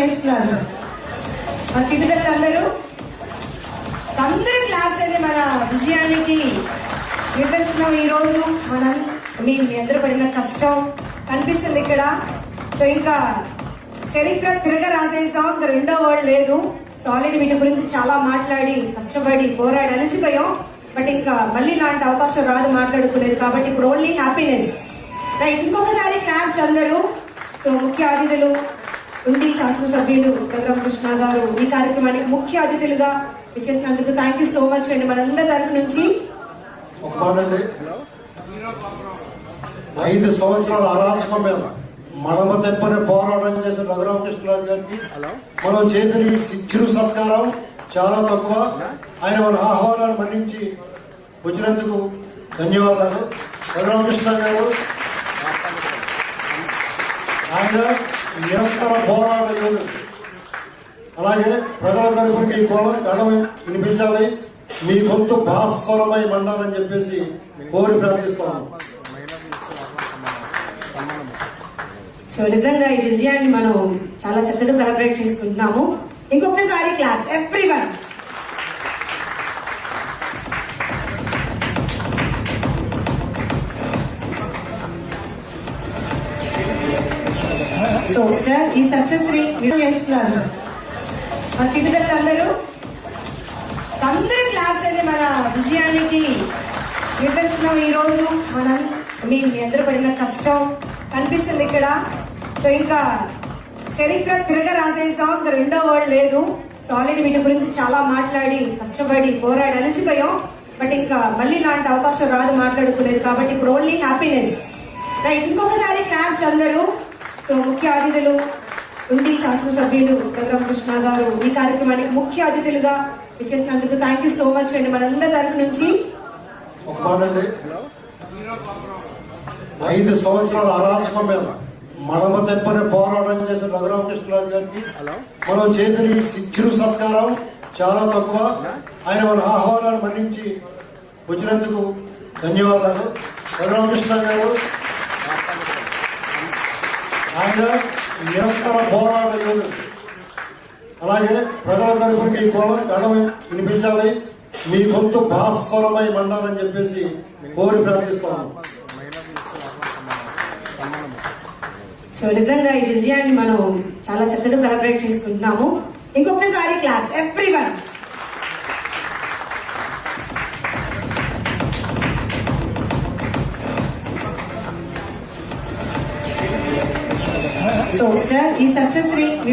చేస్తున్నారు. మా చిన్నపిల్లలు అందరూ అందరూ క్లాస్ అండి మన విజయానికి నిదర్శనం ఈ రోజు మనం మీ మీ అందరూ పడిన కష్టం కనిపిస్తుంది ఇక్కడ. సో ఇంకా చరిత్ర తిరగ రాసేసాం ఇంకా రెండో వర్డ్ లేదు. సో ఆల్రెడీ వీటి గురించి చాలా మాట్లాడి కష్టపడి పోరాడి అలసిపోయాం. బట్ ఇంకా మళ్ళీ ఇలాంటి అవకాశం రాదు మాట్లాడుకునేది కాబట్టి ఇప్పుడు ఓన్లీ హ్యాపీనెస్ రైట్ ఇంకొకసారి క్లాప్స్ అందరూ. సో ముఖ్య అతిథులు ఉండి శాసనసభ్యులు రఘురామ కృష్ణ గారు ఈ కార్యక్రమానికి ముఖ్య అతిథులుగా ఇచ్చేసినందుకు థ్యాంక్ యూ సో మచ్ అండి. మనందరి తరఫు నుంచి ఒక ఐదు సంవత్సరాల అరాచకం మీద మడమ తెప్పని పోరాటం చేసిన రఘురామకృష్ణరాజు గారికి మనం చేసిన ఈ సిగ్గురు సత్కారం చాలా తక్కువ. ఆయన మన ఆహ్వానాన్ని మన్నించి వచ్చినందుకు ధన్యవాదాలు. రఘురామకృష్ణ గారు ఆయన నిరంతర పోరాట యోధుడు అలాగే ప్రజల తరఫున మీ కోణం గడం వినిపించాలి. మీ గొంతు భాస్వరమై మండాలని చెప్పేసి కోరి ప్రార్థిస్తున్నాను సో నిజంగా ఈ విజయాన్ని మనం చాలా చక్కగా సెలబ్రేట్ చేసుకుంటున్నాము. ఇంకొకసారి claps everyone so sir ఈ సక్సెస్ని చేస్తున్నారు మా చిన్నపిల్లలు అందరూ అందరూ క్లాస్ అండి మన విజయానికి నిదర్శనం ఈ రోజు మనం మీ ఎదురు పడిన కష్టం కనిపిస్తుంది ఇక్కడ. సో ఇంకా చరిత్ర తిరగ రాసేసాం ఇంకా రెండో వర్డ్ లేదు. సో ఆల్రెడీ వీటి గురించి చాలా మాట్లాడి కష్టపడి పోరాడి అలసిపోయాం. బట్ ఇంకా మళ్ళీ లాంటి అవకాశం రాదు మాట్లాడుకునేది. కాబట్టి ఇప్పుడు ఓన్లీ హ్యాపీనెస్ రైట్ ఇంకొకసారి క్లాప్స్ అందరూ. సో ముఖ్య అతిథులు ఉండి శాసనసభ్యులు రఘురామ కృష్ణ గారు ఈ కార్యక్రమానికి ముఖ్య అతిథులుగా ఇచ్చేసినందుకు థ్యాంక్ యూ సో మచ్ అండి. మనందరి తరఫు నుంచి ఒక ఐదు సంవత్సరాల అరాచకం మీద మడమ తెప్పని పోరాటం చేసిన రఘురామకృష్ణరాజు గారికి మనం చేసిన ఈ సిగ్గురు సత్కారం చాలా తక్కువ. ఆయన మన ఆహ్వానాన్ని మన్నించి వచ్చినందుకు ధన్యవాదాలు. రఘురామకృష్ణ గారు ఆయన నిరంతర పోరాట యోధుడు అలాగే ప్రజల తరఫున కోణం గడం వినిపించాలి. మీ గొంతు భాస్వరమై మండాలని చెప్పేసి కోరి ప్రార్థిస్తున్నాను. సో నిజంగా ఈ విజయాన్ని మనం చాలా చక్కగా సెలబ్రేట్ చేసుకుంటున్నాము. ఇంకొకసారి claps everyone so sir ఈ సక్సెస్ని